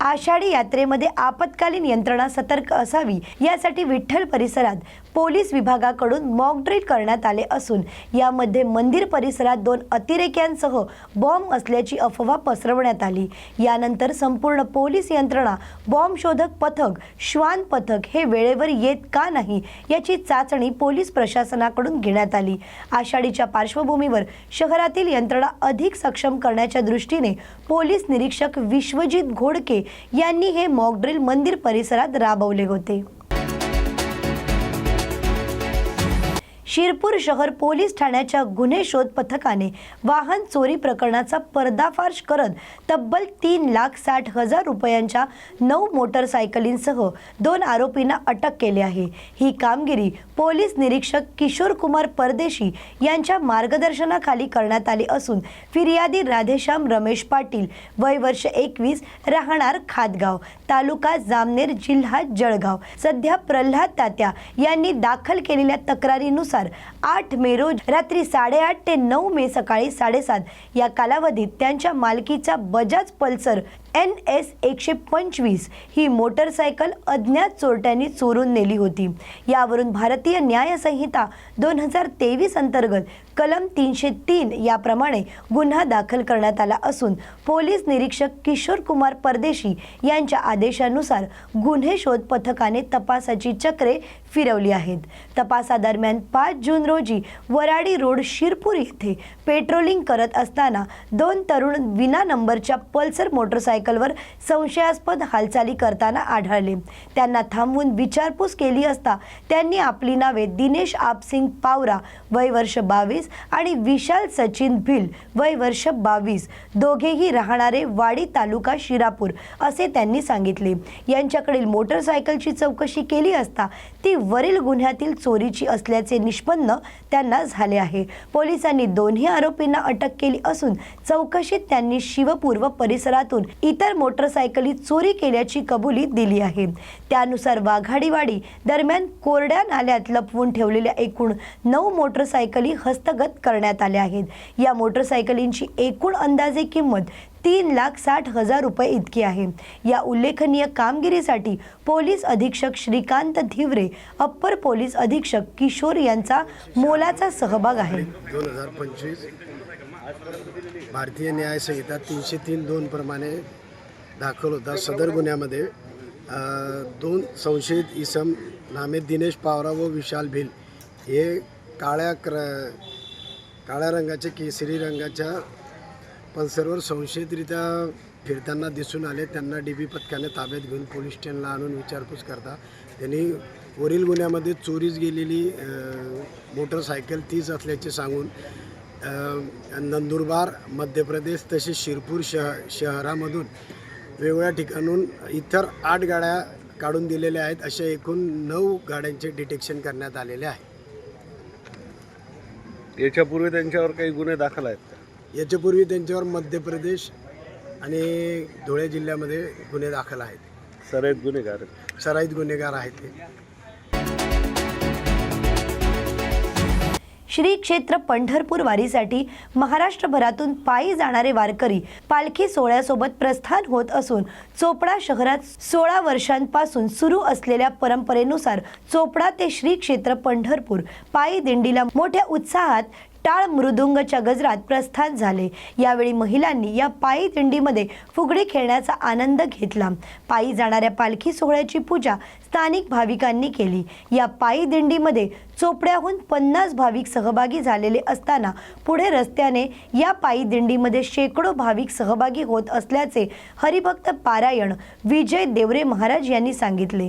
आषाढी यात्रेमध्ये आपत्कालीन यंत्रणा सतर्क असावी यासाठी विठ्ठल परिसरात पोलीस विभागाकडून मॉक ड्रिल करण्यात आले असून यामध्ये मंदिर परिसरात दोन अतिरेक्यांसह बॉम्ब असल्याची अफवा पसरवण्यात आली. यानंतर संपूर्ण पोलीस यंत्रणा बॉम्ब शोधक पथक श्वान पथक हे वेळेवर येत का नाही याची चाचणी पोलीस प्रशासनाकडून घेण्यात आली. आषाढीच्या पार्श्वभूमीवर शहरातील यंत्रणा अधिक सक्षम करण्याच्या दृष्टीने पोलीस निरीक्षक विश्वजित घोडके यांनी हे मॉकड्रिल मंदिर परिसरात राबवले होते. शिरपूर शहर पोलीस ठाण्याच्या गुन्हे शोध पथकाने वाहन चोरी प्रकरणाचा पर्दाफाश करत तब्बल तीन लाख साठ हजार रुपयांच्या नऊ मोटरसायकलींसह दोन आरोपींना अटक केली आहे. ही कामगिरी पोलीस निरीक्षक किशोर कुमार परदेशी यांच्या मार्गदर्शनाखाली करण्यात आली असून फिर्यादी राधेश्याम रमेश पाटील वय वर्ष एकवीस राहणार खातगाव तालुका जामनेर जिल्हा जळगाव. सध्या प्रल्हाद तात्या यांनी दाखल केलेल्या तक्रारीनुसार आठ मे रोज रात्री साडेआठ ते नऊ मे सकाळी साडेसात या कालावधीत त्यांच्या मालकीचा बजाज पल्सर एन एस एकशे पंचवीस ही मोटरसायकल अज्ञात चोरट्यांनी चोरून नेली होती. यावरून भारतीय न्यायसंहिता दोन हजार तेवीस अंतर्गत कलम तीनशे तीन याप्रमाणे गुन्हा दाखल करण्यात आला असून पोलीस निरीक्षक किशोर कुमार परदेशी यांच्या आदेशानुसार गुन्हे शोध पथकाने तपासाची चक्रे फिरवली आहेत. तपासादरम्यान पाच जून रोजी वराडी रोड शिरपूर येथे पेट्रोलिंग करत असताना दोन तरुण विना नंबरच्या पल्सर मोटरसायकल मोटरसायकलवर संशयास्पद हालचाली करताना आढळले. त्यांना थांबवून विचारपूस केली असता त्यांनी आपली नावे दिनेश आपसिंग पावरा वय वर्ष बावीस आणि विशाल सचिन भिल वय वर्ष बावीस. दोघेही राहणारे वाडी तालुका शिरापूर असे त्यांनी सांगितले. यांच्याकडील मोटरसायकलची चौकशी केली असता ती वरील गुन्ह्यातील चोरीची असल्याचे निष्पन्न त्यांना झाले आहे. पोलिसांनी दोन्ही आरोपींना अटक केली असून चौकशीत त्यांनी शिवपूर्व व परिसरातून इतर मोटरसायकली चोरी केल्याची कबुली दिली आहे. त्यानुसार वाघाडीवाडी दरम्यान कोरड्या नाल्यात लपवून ठेवलेल्या एकूण नऊ मोटरसायकली हस्तगत करण्यात आल्या आहेत. या मोटरसायकलींची एकूण अंदाजे किंमत तीन लाख साठ हजार रुपये इतकी आहे. या उल्लेखनीय कामगिरीसाठी पोलीस अधीक्षक श्रीकांत धिवरे अप्पर पोलीस अधीक्षक किशोर यांचा मोलाचा सहभाग आहे. दोन हजार पंचवीस भारतीय न्याय संहिता तीनशे तीन दोन प्रमाणे दाखल होता सदर गुन्ह्यामध्ये दोन संशयित इसम नामे दिनेश पावरा व विशाल भिल हे काळ्या क्र काळ्या रंगाच्या केसरी रंगाच्या पल्सरवर संशयितरित्या फिरताना दिसून आले. त्यांना डी बी पथकाने ताब्यात घेऊन पोलीस स्टेशनला आणून विचारपूस करता. त्यांनी वरील गुन्ह्यामध्ये चोरीस गेलेली मोटरसायकल तीच असल्याचे सांगून नंदुरबार मध्य प्रदेश तसेच शिरपूर शह शहरामधून वेगवेगळ्या ठिकाणून इतर आठ गाड्या काढून दिलेल्या आहेत अशा एकूण नऊ गाड्यांचे डिटेक्शन करण्यात आलेले आहे याच्यापूर्वी त्यांच्यावर काही गुन्हे दाखल आहेत का? याच्यापूर्वी त्यांच्यावर मध्य प्रदेश आणि धुळे जिल्ह्यामध्ये गुन्हे दाखल आहेत सराईत गुन्हेगार. सराईत गुन्हेगार आहेत ते श्री क्षेत्र पंढरपूर वारीसाठी महाराष्ट्रभरातून पायी जाणारे वारकरी पालखी सोहळ्यासोबत प्रस्थान होत असून चोपडा शहरात सोळा वर्षांपासून सुरू असलेल्या परंपरेनुसार चोपडा ते श्री क्षेत्र पंढरपूर पायी दिंडीला मोठ्या उत्साहात टाळ मृदुंगच्या गजरात प्रस्थान झाले. यावेळी महिलांनी या पायी दिंडीमध्ये फुगडी खेळण्याचा आनंद घेतला. पायी जाणाऱ्या पालखी सोहळ्याची पूजा स्थानिक भाविकांनी केली. या पायी दिंडीमध्ये चोपड्याहून पन्नास भाविक सहभागी झालेले असताना पुढे रस्त्याने या पायी दिंडीमध्ये शेकडो भाविक सहभागी होत असल्याचे हरिभक्त पारायण विजय देवरे महाराज यांनी सांगितले.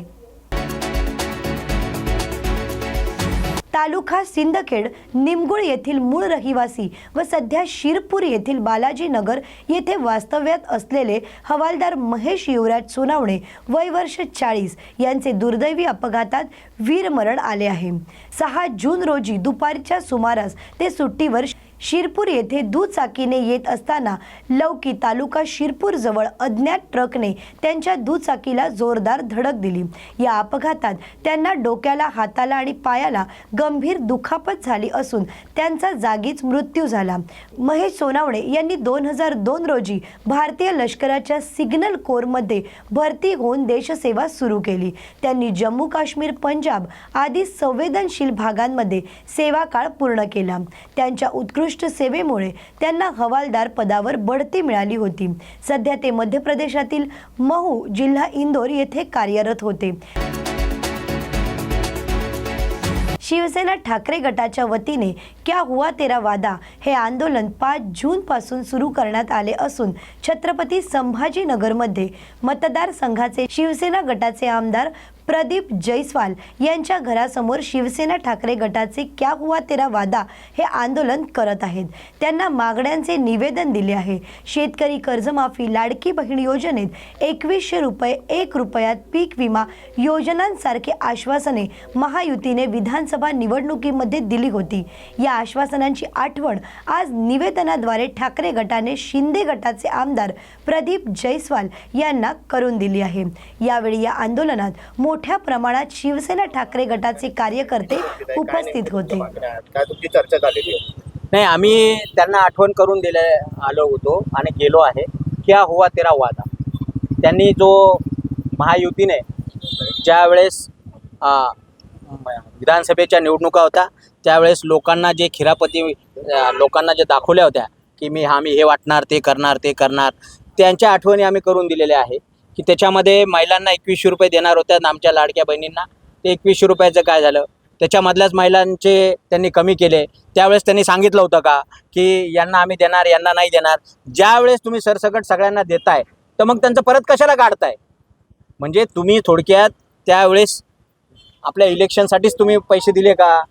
तालुका सिंदखेड निमगुळ येथील मूळ रहिवासी व सध्या शिरपूर येथील बालाजी नगर येथे वास्तव्यात असलेले हवालदार महेश युवराज सोनावणे वय वर्ष चाळीस यांचे दुर्दैवी अपघातात वीरमरण आले आहे. सहा जून रोजी दुपारच्या सुमारास ते सुट्टीवर शिरपूर येथे दुचाकीने येत असताना लौकी तालुका शिरपूर जवळ अज्ञात ट्रकने त्यांच्या दुचाकीला जोरदार धडक दिली. या अपघातात त्यांना डोक्याला हाताला आणि पायाला गंभीर दुखापत झाली असून त्यांचा जागीच मृत्यू झाला. महेश सोनावणे यांनी दोन हजार दोन रोजी भारतीय लष्कराच्या सिग्नल कोरमध्ये भरती होऊन देशसेवा सुरू केली. त्यांनी जम्मू काश्मीर पंजाब आदी संवेदनशील भागांमध्ये सेवा काळ पूर्ण केला. त्यांच्या उत्कृष्ट उत्कृष्ट सेवेमुळे त्यांना हवालदार पदावर बढती मिळाली होती. सध्या ते मध्य प्रदेशातील महू जिल्हा इंदोर येथे कार्यरत होते. शिवसेना ठाकरे गटाच्या वतीने क्या हुआ तेरा वादा हे आंदोलन पाच जूनपासून सुरू करण्यात आले असून छत्रपती संभाजीनगरमध्ये मतदारसंघाचे शिवसेना गटाचे आमदार प्रदीप जैस्वाल यांच्या घरासमोर शिवसेना ठाकरे गटाचे क्या हुआ तेरा वादा हे आंदोलन करत आहेत. त्यांना मागण्यांचे निवेदन दिले आहे. शेतकरी कर्जमाफी लाडकी बहीण योजनेत एकवीसशे रुपये एक रुपयात पीक विमा योजनांसारखी आश्वासने महायुतीने विधानसभा निवडणुकीमध्ये दिली होती. या आश्वासनांची आठवण आज निवेदनाद्वारे ठाकरे गटाने शिंदे गटाचे आमदार प्रदीप जैस्वाल यांना करून दिली आहे. यावेळी या आंदोलनात मोठ्या प्रमाणात शिवसेना ठाकरे गटाचे कार्यकर्ते उपस्थित होते. काय तुमची चर्चा झालेली नाही आम्ही त्यांना आठवण करून दिले आलो होतो आणि गेलो आहे. क्या हुआ तेरा वादा. त्यांनी जो महायुतीने ज्या वेळेस विधानसभेच्या निवडणुका होत्या त्यावेळेस लोकांना जे खिरापती लोकांना जे दाखवल्या होत्या की मी आम्ही हे वाटणार ते करणार ते करणार त्यांच्या आठवणी आम्ही करून दिलेल्या आहे की त्याच्यामध्ये महिलांना एकवीसशे रुपये देणार होत्या आमच्या लाडक्या बहिणींना. ते एकवीसशे रुपयाचं काय झालं? त्याच्यामधल्याच महिलांचे त्यांनी कमी केले. त्यावेळेस त्यांनी सांगितलं होतं का? की यांना आम्ही देणार यांना नाही देणार. ज्यावेळेस तुम्ही सरसकट सगळ्यांना देताय तर मग त्यांचं परत कशाला काढताय? म्हणजे तुम्ही थोडक्यात त्यावेळेस आपल्या इलेक्शनसाठीच तुम्ही पैसे दिले का?